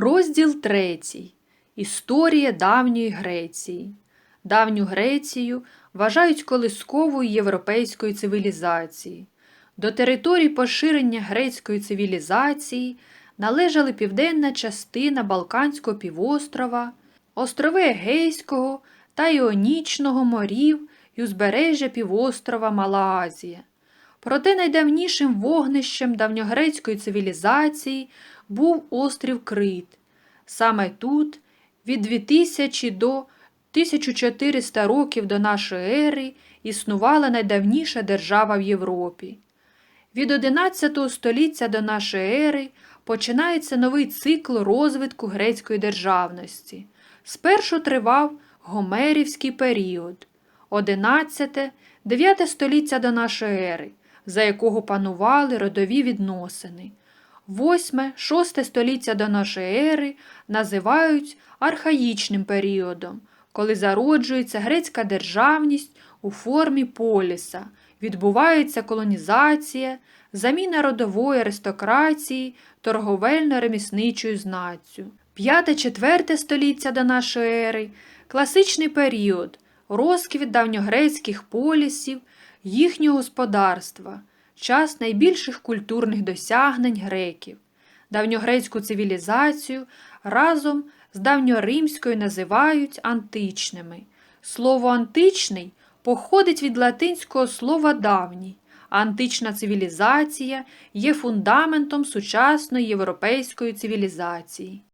Розділ третій. Історія давньої Греції. Давню Грецію вважають колисковою європейської цивілізації. До території поширення грецької цивілізації належали південна частина Балканського півострова, острови Егейського та Іонічного морів і узбережжя півострова Мала Азія. Проте найдавнішим вогнищем давньогрецької цивілізації був острів Крит. Саме тут від 2000 до 1400 років до нашої ери існувала найдавніша держава в Європі. Від 11 століття до нашої ери починається новий цикл розвитку грецької державності. Спершу тривав Гомерівський період, 11-9 століття до нашої ери, за якого панували родові відносини. 8-6 століття до нашої ери називають архаїчним періодом, коли зароджується грецька державність у формі поліса, відбувається колонізація, заміна родової аристократії торговельно-ремісничою знаттю. 5-4 століття до нашої ери класичний період, розквіт давньогрецьких полісів, їхнього господарства, час найбільших культурних досягнень греків. Давньогрецьку цивілізацію разом з давньоримською називають античними. Слово античний походить від латинського слова давній. Антична цивілізація є фундаментом сучасної європейської цивілізації.